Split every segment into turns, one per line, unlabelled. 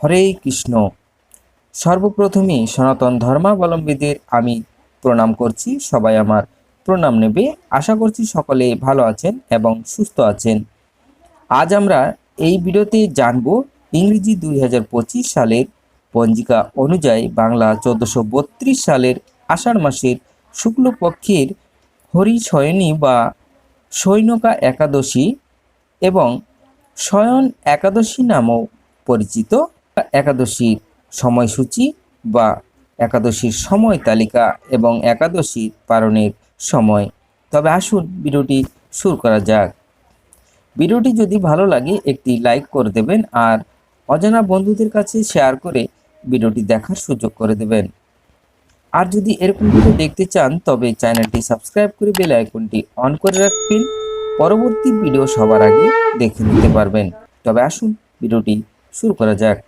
হরে কৃষ্ণ। সর্বপ্রথমে সনাতন ধর্মাবলম্বীদের আমি প্রণাম করছি, সবাই আমার প্রণাম নেবে। আশা করছি সকলে ভালো আছেন এবং সুস্থ আছেন। আজ আমরা এই ভিডিওতে জানব ইংরেজি দুই হাজার পঁচিশ সালের পঞ্জিকা অনুযায়ী বাংলা চোদ্দোশো সালের আষাঢ় মাসের শুক্লপক্ষের হরিশয়নী বা সৈনকা একাদশী এবং শয়ন একাদশী নামও পরিচিত। একাদশীর সময়সূচি বা একাদশীর সময় তালিকা এবং একাদশীর পালনের সময়। তবে আসুন ভিডিওটি শুরু করা যাক। ভিডিওটি যদি ভালো লাগে, একটি লাইক করে দেবেন আর অজানা বন্ধুদের কাছে শেয়ার করে ভিডিওটি দেখার সুযোগ করে দেবেন। আর যদি এরকম ভিডিও দেখতে চান, তবে চ্যানেলটি সাবস্ক্রাইব করে বেল আইকনটি অন করে রাখবেন। পরবর্তী ভিডিও সবার আগে দেখে নিতে পারবেন। তবে আসুন ভিডিওটি শুরু করা যাক।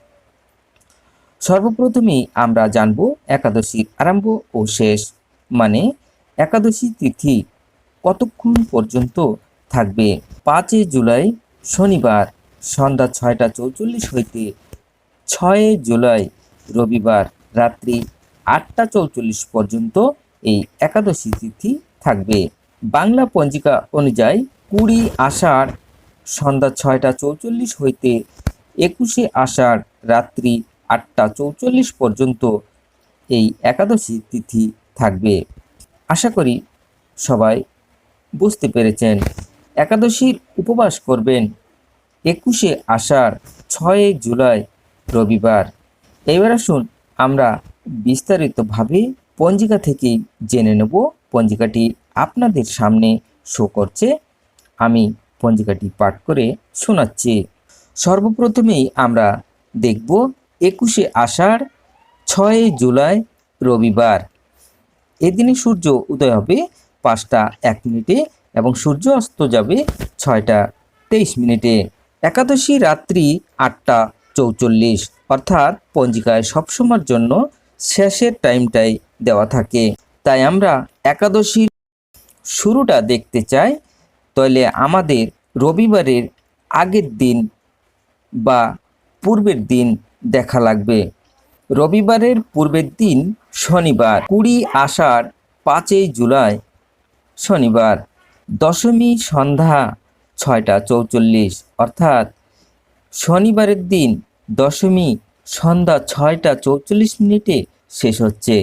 সর্বপ্রথমেই আমরা জানব একাদশীর আরম্ভ ও শেষ মানে একাদশী তিথি কতক্ষণ পর্যন্ত থাকবে? পাঁচই জুলাই শনিবার, সন্ধ্যা ছয়টা চৌচল্লিশ হইতে ছয় জুলাই রবিবার রাত্রি আটটা চৌচল্লিশ পর্যন্ত এই একাদশী তিথি থাকবে। বাংলা পঞ্জিকা অনুযায়ী কুড়ি আষাঢ়, সন্ধ্যা ছয়টা চৌচল্লিশ হইতে একুশে আষাঢ় রাত্রি আটটা চৌচল্লিশ পর্যন্ত এই একাদশী তিথি থাকবে। আশা করি সবাই বুঝতে পেরেছেন। একাদশীর উপবাস করবেন একুশে আষাঢ়, ছয় জুলাই রবিবার। এবার আসুন আমরা বিস্তারিতভাবে পঞ্জিকা থেকে জেনে নেব। পঞ্জিকাটি আপনাদের সামনে শো করছে। আমি পঞ্জিকাটি পাঠ করে শোনাচ্ছি। সর্বপ্রথমেই আমরা দেখব একুশে আষাঢ় ছয় জুলাই রবিবার। এদিনে সূর্য উদয় হবে পাঁচটা এক মিনিটে এবং সূর্য অস্ত যাবে ছয়টা তেইশ মিনিটে। একাদশী রাত্রি আটটা চৌচল্লিশ, অর্থাৎ পঞ্জিকায় সবসময়ের জন্য শেষের টাইমটাই দেওয়া থাকে। তাই আমরা একাদশীর শুরুটা দেখতে চাই। তাহলে আমাদের রবিবারের আগের দিন বা পূর্বের দিন দেখা লাগবে। রবিবারের পূর্বের দিন শনিবার, কুড়ি আষাঢ় পাঁচই জুলাই শনিবার, দশমী সন্ধ্যা ছয়টা চৌচল্লিশ, অর্থাৎ শনিবারের দিন দশমী সন্ধ্যা ছয়টা চৌচল্লিশ মিনিটে শেষ হচ্ছে।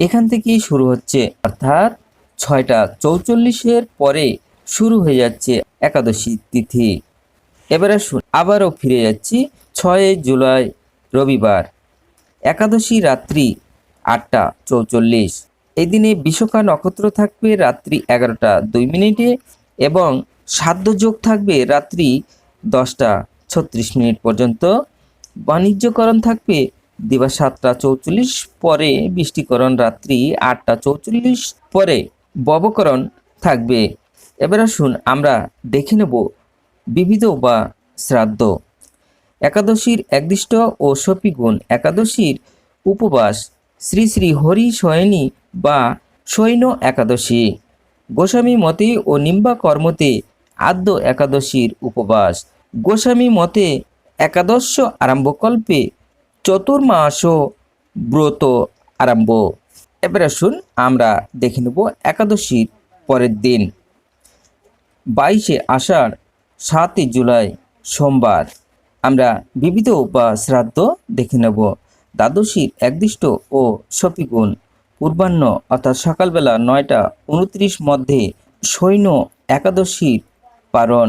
এখান থেকেই শুরু হচ্ছে, অর্থাৎ ছয়টা চৌচল্লিশের পরে শুরু হয়ে যাচ্ছে একাদশী তিথি। এবারে আবারও ফিরে যাচ্ছি ছয় জুলাই রবিবার, একাদশী রাত্রি আটটা চৌচল্লিশ। এই দিনে নক্ষত্র থাকবে রাত্রি এগারোটা দুই মিনিটে এবং সাধ্য যোগ থাকবে রাত্রি দশটা ছত্রিশ মিনিট পর্যন্ত। বাণিজ্যকরণ থাকবে দিবা সাতটা চৌচল্লিশ পরে, বৃষ্টিকরণ রাত্রি আটটা চৌচল্লিশ পরে। ববকরণ থাকবে। এবার আসুন আমরা দেখে নেব বিবিধ বা শ্রাদ্ধ। একাদশীর একদিষ্ট ও সপিগুণ। একাদশীর উপবাস শ্রী শ্রী হরি শয়নী বা সৈন্য একাদশী। গোস্বামী মতে ও নিম্বা কর্মতে আদ্য একাদশীর উপবাস। গোস্বামী মতে একাদশ আরম্ভকল্পে চতুর্মাস ব্রত আরম্ভ। এবার আসুন আমরা দেখে নেব একাদশীর পরের দিন। বাইশে আষাঢ়, সাতই জুলাই, সোমবার। আমরা বিবিধ বা শ্রাদ্ধ দেখে নেব। দ্বাদশীর একদিষ্ট ও সপিগুণ। পূর্বাহ্ন, অর্থাৎ সকালবেলা নয়টা উনত্রিশ মধ্যে সৈন্য একাদশীর পারণ।